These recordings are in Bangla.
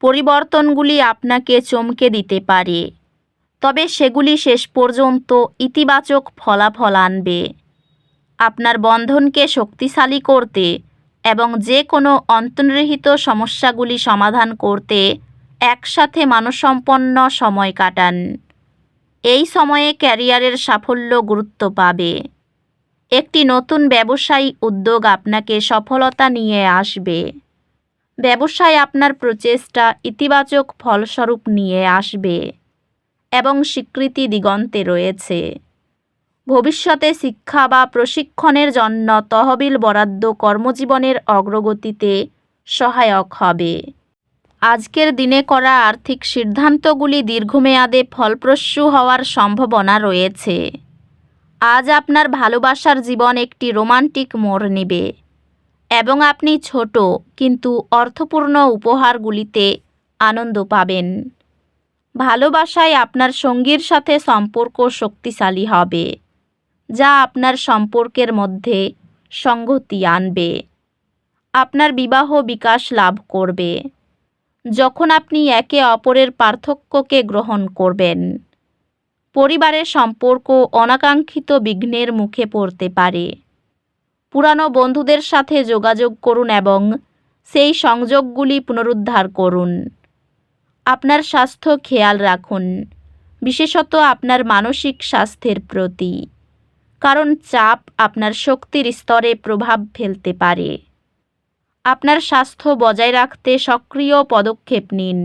পরিবর্তনগুলি আপনাকে চমকে দিতে পারে। তবে সেগুলি শেষ পর্যন্ত ইতিবাচক ফলাফল আনবে। আপনার বন্ধনকে শক্তিশালী করতে এবং যে কোনো অন্তর্নিহিত সমস্যাগুলি সমাধান করতে একসাথে মানসম্পন্ন সময় কাটান। এই সময়ে ক্যারিয়ারের সাফল্য গুরুত্ব পাবে। একটি নতুন ব্যবসায়ী উদ্যোগ আপনাকে সফলতা নিয়ে আসবে। ব্যবসায় আপনার প্রচেষ্টা ইতিবাচক ফলস্বরূপ নিয়ে আসবে এবং স্বীকৃতি দিগন্তে রয়েছে। ভবিষ্যতে শিক্ষা বা প্রশিক্ষণের জন্য তহবিল বরাদ্দ কর্মজীবনের অগ্রগতিতে সহায়ক হবে। আজকের দিনে করা আর্থিক সিদ্ধান্তগুলি দীর্ঘমেয়াদে ফলপ্রসূ হওয়ার সম্ভাবনা রয়েছে। আজ আপনার ভালোবাসার জীবন একটি রোমান্টিক মোড় নেবে। এবং আপনি ছোট, কিন্তু অর্থপূর্ণ উপহারগুলিতে আনন্দ পাবেন। ভালোবাসায় আপনার সঙ্গীর সাথে সম্পর্ক শক্তিশালী হবে, যা আপনার সম্পর্কের মধ্যে সংগতি আনবে। আপনার বিবাহ বিকাশ লাভ করবে। যখন আপনি একে অপরের পার্থক্যকে গ্রহণ করবেন, পরিবারের সম্পর্ক অনাকাঙ্ক্ষিত বিঘ্নের মুখে পড়তে পারে। পুরানো বন্ধুদের সাথে যোগাযোগ করুন এবং সেই সংযোগগুলি পুনরুদ্ধার করুন। আপনার স্বাস্থ্য খেয়াল রাখুন, বিশেষত আপনার মানসিক স্বাস্থ্যের প্রতি, কারণ চাপ আপনার শক্তির স্তরে প্রভাব ফেলতে পারে। আপনার স্বাস্থ্য বজায় রাখতে সক্রিয় পদক্ষেপ নিন।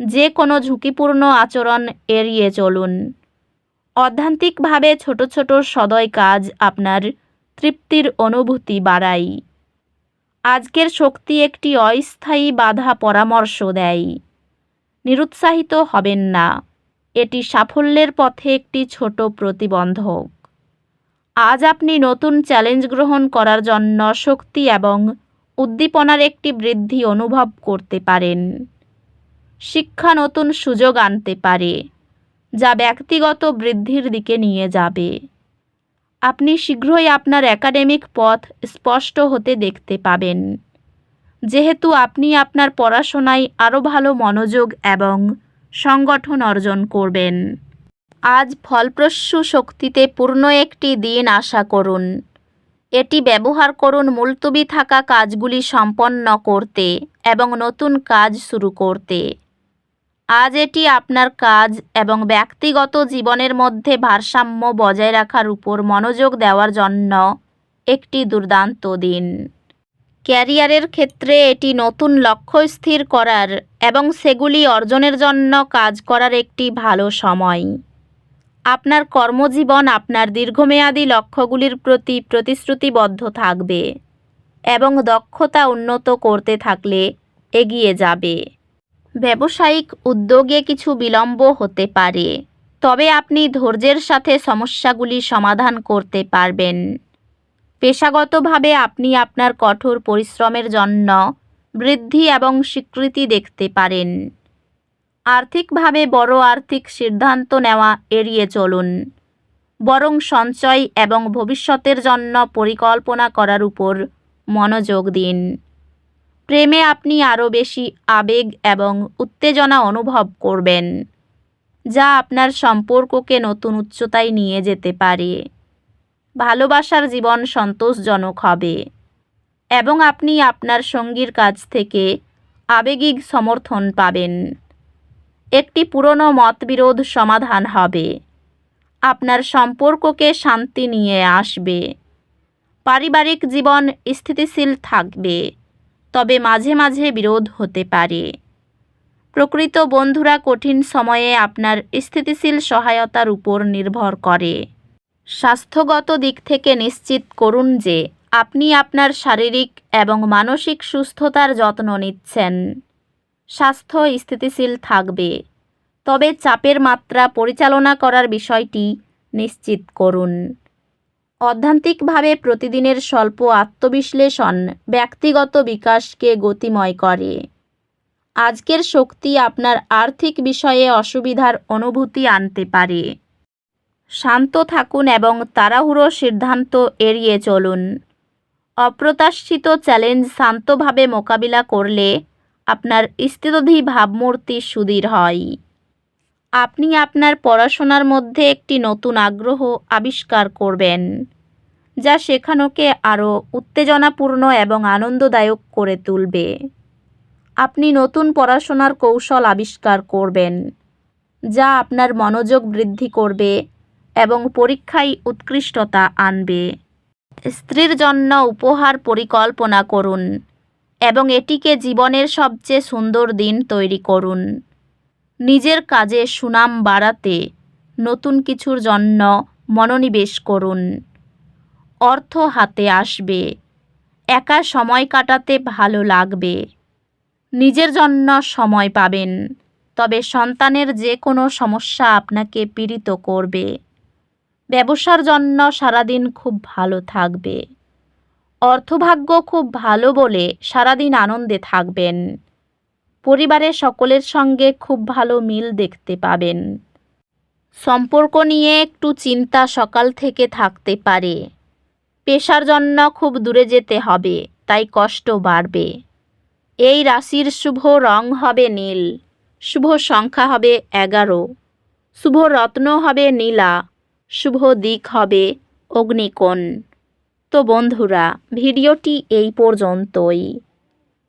যে কোনো ঝুঁকিপূর্ণ আচরণ এড়িয়ে চলুন। অধ্যান্তিকভাবে ছোট ছোট সদয় কাজ আপনার তৃপ্তির অনুভূতি বাড়াই। আজকের শক্তি একটি অস্থায়ী বাধা পরামর্শ দেয়। নিরুৎসাহিত হবেন না। এটি সাফল্যের পথে একটি ছোট প্রতিবন্ধক। আজ আপনি নতুন চ্যালেঞ্জ গ্রহণ করার জন্য শক্তি এবং উদ্দীপনার একটি বৃদ্ধি অনুভব করতে পারেন। শিক্ষা নতুন সুযোগ আনতে পারে, যা ব্যক্তিগত বৃদ্ধির দিকে নিয়ে যাবে। আপনি শীঘ্রই আপনার একাডেমিক পথ স্পষ্ট হতে দেখতে পাবেন। যেহেতু আপনি আপনার পড়াশোনায় আরও ভালো মনোযোগ এবং সংগঠন অর্জন করবেন। আজ ফলপ্রসূ শক্তিতে পূর্ণ একটি দিন আশা করুন। এটি ব্যবহার করুন মুলতবি থাকা কাজগুলি সম্পন্ন করতে এবং নতুন কাজ শুরু করতে। আজ এটি আপনার কাজ এবং ব্যক্তিগত জীবনের মধ্যে ভারসাম্য বজায় রাখার উপর মনোযোগ দেওয়ার জন্য একটি দুর্দান্ত দিন। ক্যারিয়ারের ক্ষেত্রে এটি নতুন লক্ষ্য স্থির করার এবং সেগুলি অর্জনের জন্য কাজ করার একটি ভালো সময়। আপনার কর্মজীবন আপনার দীর্ঘমেয়াদী লক্ষ্যগুলির প্রতি প্রতিশ্রুতিবদ্ধ থাকবে এবং দক্ষতা উন্নত করতে থাকলে এগিয়ে যাবে। ব্যবসায়িক উদ্যোগে কিছু বিলম্ব হতে পারে। তবে আপনি ধৈর্যের সাথে সমস্যাগুলি সমাধান করতে পারবেন। পেশাগতভাবে আপনি আপনার কঠোর পরিশ্রমের জন্য বৃদ্ধি এবং স্বীকৃতি দেখতে পারেন। আর্থিকভাবে বড় আর্থিক সিদ্ধান্ত নেওয়া এড়িয়ে চলুন। বরং সঞ্চয় এবং ভবিষ্যতের জন্য পরিকল্পনা করার উপর মনোযোগ দিন। প্রেমে আপনি আরও বেশি আবেগ এবং উত্তেজনা অনুভব করবেন, যা আপনার সম্পর্ককে নতুন উচ্চতায় নিয়ে যেতে পারে। ভালোবাসার জীবন সন্তোষজনক হবে এবং আপনি আপনার সঙ্গীর কাছ থেকে আবেগিক সমর্থন পাবেন। একটি পুরনো মতবিরোধ সমাধান হবে। আপনার সম্পর্ককে শান্তি নিয়ে আসবে। পারিবারিক জীবন স্থিতিশীল থাকবে। তবে মাঝে মাঝে বিরোধ হতে পারে। প্রকৃত বন্ধুরা কঠিন সময়ে আপনার স্থিতিশীল সহায়তার উপর নির্ভর করে। স্বাস্থ্যগত দিক থেকে নিশ্চিত করুন যে আপনি আপনার শারীরিক এবং মানসিক সুস্থতার যত্ন নিচ্ছেন। স্বাস্থ্য স্থিতিশীল থাকবে। তবে চাপের মাত্রা পরিচালনা করার বিষয়টি নিশ্চিত করুন। অধ্যান্তিকভাবে প্রতিদিনের স্বল্প আত্মবিশ্লেষণ ব্যক্তিগত বিকাশকে গতিময় করে। আজকের শক্তি আপনার আর্থিক বিষয়ে অসুবিধার অনুভূতি আনতে পারে। শান্ত থাকুন এবং তাড়াহুড়ো সিদ্ধান্ত এড়িয়ে চলুন। অপ্রত্যাশিত চ্যালেঞ্জ শান্তভাবে মোকাবিলা করলে আপনার স্থিতধী ভাবমূর্তি সুদৃঢ় হয়। আপনি আপনার পড়াশোনার মধ্যে একটি নতুন আগ্রহ আবিষ্কার করবেন, যা শেখানোকে আরও উত্তেজনাপূর্ণ এবং আনন্দদায়ক করে তুলবে। আপনি নতুন পড়াশোনার কৌশল আবিষ্কার করবেন, যা আপনার মনোযোগ বৃদ্ধি করবে এবং পরীক্ষায় উৎকৃষ্টতা আনবে। স্ত্রীর জন্য উপহার পরিকল্পনা করুন এবং এটিকে জীবনের সবচেয়ে সুন্দর দিন তৈরি করুন। নিজের কাজে সুনাম বাড়াতে নতুন কিছুর জন্য মনোনিবেশ করুন। অর্থ হাতে আসবে, একা সময় কাটাতে ভালো লাগবে। নিজের জন্য সময় পাবেন, তবে সন্তানের যে কোনো সমস্যা আপনাকে পীড়িত করবে। ব্যবসার জন্য সারাদিন খুব ভালো থাকবে। অর্থভাগ্য খুব ভালো বলে সারাদিন আনন্দে থাকবেন। পরিবারের সকলের সঙ্গে খুব ভালো মিল দেখতে পাবেন। সম্পর্ক নিয়ে একটু চিন্তা সকাল থেকে থাকতে পারে। পেশার জন্য খুব দূরে যেতে হবে, তাই কষ্ট বাড়বে। এই রাশির শুভ রং হবে নীল, শুভ সংখ্যা হবে এগারো, শুভ রত্ন হবে নীলা, শুভ দিক হবে অগ্নিকোণ। তো বন্ধুরা, ভিডিওটি এই পর্যন্তই।